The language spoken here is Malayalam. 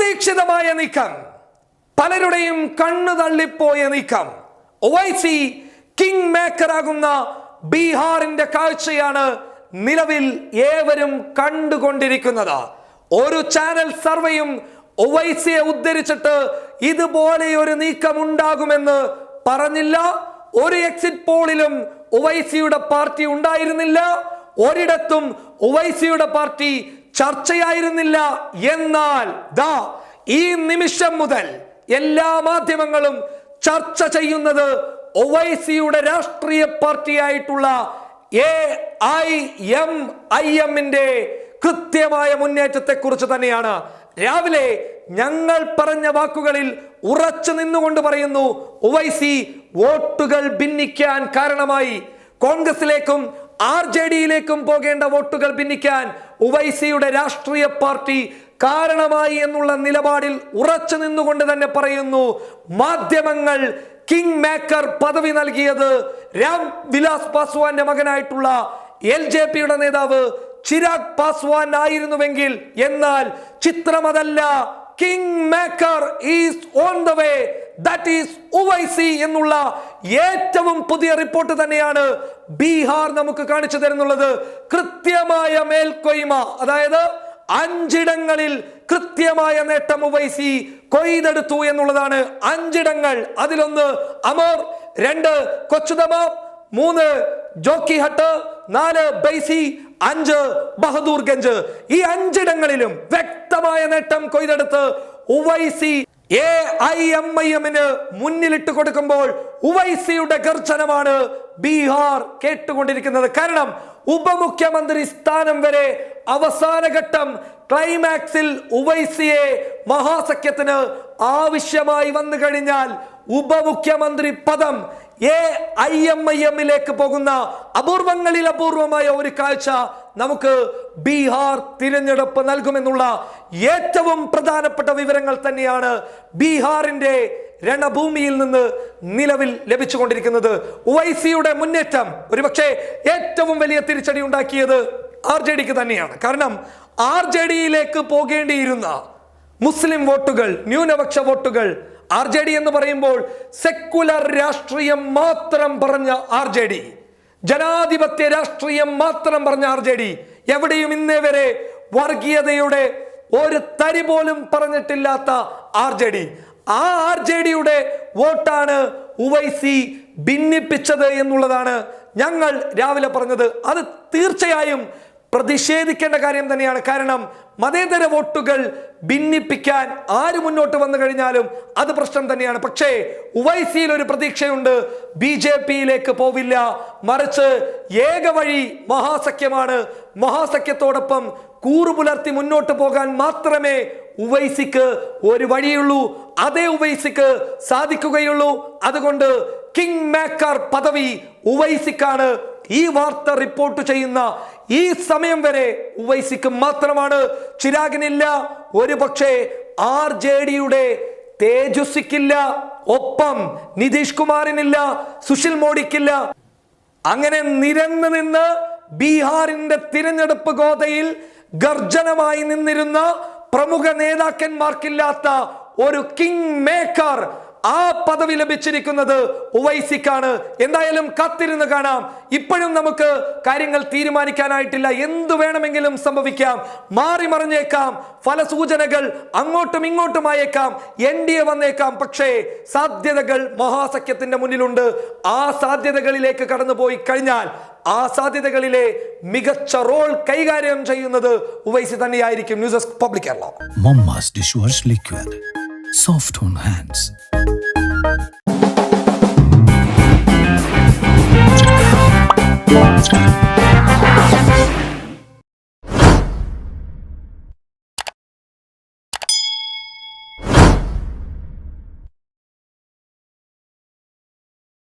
അപ്രതീക്ഷിതമായ നീക്കം. പലരുടെയും കണ്ണു തള്ളിപ്പോയ നീക്കം. ഒവൈസി കിങ് മേക്കർ ആകുന്ന ബീഹാറിന്റെ കാഴ്ചയാണ് നിലവിൽ ഏവരും കണ്ടുകൊണ്ടിരിക്കുന്നത്. ഒരു ചാനൽ സർവേയും ഒവൈസിയെ ഉദ്ധരിച്ചിട്ട് ഇതുപോലെ ഒരു നീക്കം ഉണ്ടാകുമെന്ന് പറഞ്ഞില്ല. ഒരു എക്സിറ്റ് പോളിലും ഒവൈസിയുടെ പാർട്ടി ഉണ്ടായിരുന്നില്ല. ഒരിടത്തും ഒവൈസിയുടെ പാർട്ടി ചർച്ചയായിരുന്നില്ല. എന്നാൽ ദാ ഈ നിമിഷം മുതൽ എല്ലാ മാധ്യമങ്ങളും ചർച്ച ചെയ്യുന്നത് ഒവൈസിയുടെ രാഷ്ട്രീയ പാർട്ടിയായിട്ടുള്ള എ ഐ എം ഐ എമ്മിന്റെ കൃത്യമായ മുന്നേറ്റത്തെ കുറിച്ച് തന്നെയാണ്. രാവിലെ ഞങ്ങൾ പറഞ്ഞ വാക്കുകളിൽ ഉറച്ചു നിന്നുകൊണ്ട് പറയുന്നു ഒവൈസി വോട്ടുകൾ ഭിന്നിക്കാൻ കാരണമായി. കോൺഗ്രസിലേക്കും ആർ ജെ ഡിയിലേക്കും പോകേണ്ട വോട്ടുകൾ ഭിന്നിക്കാൻ ഉവൈസിയുടെ രാഷ്ട്രീയ പാർട്ടി കാരണമായി എന്നുള്ള നിലപാടിൽ ഉറച്ചു നിന്നുകൊണ്ട് തന്നെ പറയുന്നു മാധ്യമങ്ങൾ കിങ് മേക്കർ പദവി നൽകിയത് രാം വിലാസ് പാസ്വാന്റെ മകനായിട്ടുള്ള എൽ ജെ പിയുടെ നേതാവ് ചിരാഗ് പാസ്വാൻ ആയിരുന്നുവെങ്കിൽ എന്നാൽ ചിത്രം അതല്ല king maker is on the way that is Owaisi എന്നുള്ള ഏറ്റവും പുതിയ റിപ്പോർട്ട് തന്നെയാണ് ബീഹാർ നമുക്ക് കാണിച്ചു തരുന്നുള്ളത് കൃത്യമായ മേൽക്കൊയ്മ. അതായത് അഞ്ചിടങ്ങളിൽ കൃത്യമായ നേട്ടം ഉവൈസി കൊയ്തെടുത്തു എന്നുള്ളതാണ് അഞ്ചിടങ്ങൾ. അതിലൊന്ന് അമോർ രണ്ട് കൊച്ചുതമ മൂന്ന് ജോക്കി ജോക്കിഹട്ട് നാല് ബൈസി അഞ്ച് ബഹദൂർഗഞ്ച്. ഈ അഞ്ചിടങ്ങളിലും വ്യക്തമായ നേട്ടം കൊയ്തെടുത്ത് Owaisi A I M I എമ്മിന് മുന്നിലിട്ട് കൊടുക്കുമ്പോൾ ഉവൈസിയുടെ ഗർജനമാണ് ബീഹാർ കേട്ടുകൊണ്ടിരിക്കുന്നത്. കാരണം ഉപമുഖ്യമന്ത്രി സ്ഥാനം വരെ അവസാന ഘട്ടം ക്ലൈമാക്സിൽ ഉവൈസിയെ മഹാസഖ്യത്തിന് ആവശ്യമായി വന്നു കഴിഞ്ഞാൽ ഉപമുഖ്യമന്ത്രി പദം എ ഐ എം ഐ എമ്മിലേക്ക് പോകുന്ന അപൂർവങ്ങളിൽ അപൂർവമായ ഒരു കാഴ്ച നമുക്ക് ബീഹാർ തിരഞ്ഞെടുപ്പ് നൽകുമെന്നുള്ള ഏറ്റവും പ്രധാനപ്പെട്ട വിവരങ്ങൾ തന്നെയാണ് ബീഹാറിന്റെ രണഭൂമിയിൽ നിന്ന് നിലവിൽ ലഭിച്ചുകൊണ്ടിരിക്കുന്നത് ഒവൈസിയുടെ മുന്നേറ്റം. ഒരുപക്ഷെ ഏറ്റവും വലിയ തിരിച്ചടി ഉണ്ടാക്കിയത് ആർ ജെ ഡിക്ക് തന്നെയാണ്. കാരണം ആർ ജെ ഡിയിലേക്ക് പോകേണ്ടിയിരുന്ന മുസ്ലിം വോട്ടുകൾ ന്യൂനപക്ഷ വോട്ടുകൾ ആർ ജെ ഡി എന്ന് പറയുമ്പോൾ സെക്കുലർ രാഷ്ട്രീയം മാത്രം പറഞ്ഞ ആർ ജെ ഡി ജനാധിപത്യ രാഷ്ട്രീയം മാത്രം പറഞ്ഞ ആർ ജെ ഡി എവിടെയും ഇന്നേ വരെ വർഗീയതയുടെ ഒരു തരി പോലും പറഞ്ഞിട്ടില്ലാത്ത ആർ ജെ ഡി ആ ആർ ജെ ഡിയുടെ വോട്ടാണ് ഉവൈസി ഭിന്നിപ്പിച്ചത് എന്നുള്ളതാണ് ഞങ്ങൾ രാവിലെ പറഞ്ഞത്. അത് തീർച്ചയായും പ്രതിഷേധിക്കേണ്ട കാര്യം തന്നെയാണ്. കാരണം മതേതര വോട്ടുകൾ ഭിന്നിപ്പിക്കാൻ ആര് മുന്നോട്ട് വന്നു കഴിഞ്ഞാലും അത് പ്രശ്നം തന്നെയാണ്. പക്ഷേ ഉവൈസിയിൽ ഒരു പ്രതീക്ഷയുണ്ട്. ബി ജെ പിയിലേക്ക് പോവില്ല. മറിച്ച് ഏക വഴി മഹാസഖ്യമാണ്. മഹാസഖ്യത്തോടൊപ്പം കൂറുപുലർത്തി മുന്നോട്ട് പോകാൻ മാത്രമേ ഉവൈസിക്ക് ഒരു വഴിയുള്ളൂ അതേ ഉവൈസിക്ക് സാധിക്കുകയുള്ളൂ. അതുകൊണ്ട് കിങ് മേക്കർ പദവി ഉവൈസിക്കാണ്. ഈ വാർത്ത റിപ്പോർട്ട് ചെയ്യുന്ന ഈ സമയം വരെ ഉവൈസിക്ക് മാത്രമാണ്. ചിരാഗിനില്ല ഒരു പക്ഷേ ആർ ജെ ഡിയുടെ തേജസ്വിക്കില്ല ഒപ്പം നിതീഷ് കുമാറിനില്ല സുശീൽ മോഡിക്കില്ല. അങ്ങനെ നിരന്ന് നിന്ന് ബീഹാറിന്റെ തിരഞ്ഞെടുപ്പ് ഗോതയിൽ ഗർജനമായി നിന്നിരുന്ന പ്രമുഖ നേതാക്കന്മാർക്കില്ലാത്ത ഒരു കിങ് മേക്കർ ആ പദവി ലഭിച്ചിരിക്കുന്നത് ഉവൈസിക്കാണ്. എന്തായാലും കാത്തിരുന്ന് കാണാം. ഇപ്പോഴും നമുക്ക് കാര്യങ്ങൾ തീരുമാനിക്കാനായിട്ടില്ല. എന്തു വേണമെങ്കിലും സംഭവിക്കാം. മാറി മറിഞ്ഞേക്കാം. ഫലസൂചനകൾ അങ്ങോട്ടും ഇങ്ങോട്ടും ആയേക്കാം. എൻ ഡി എ വന്നേക്കാം. പക്ഷേ സാധ്യതകൾ മഹാസഖ്യത്തിന്റെ മുന്നിലുണ്ട്. ആ സാധ്യതകളിലേക്ക് കടന്നുപോയി കഴിഞ്ഞാൽ ആ സാധ്യതകളിലെ മികച്ച റോൾ കൈകാര്യം ചെയ്യുന്നത് ഉവൈസി തന്നെയായിരിക്കും news desk public Kerala Mamma's dishwash liquid. Soft on hands.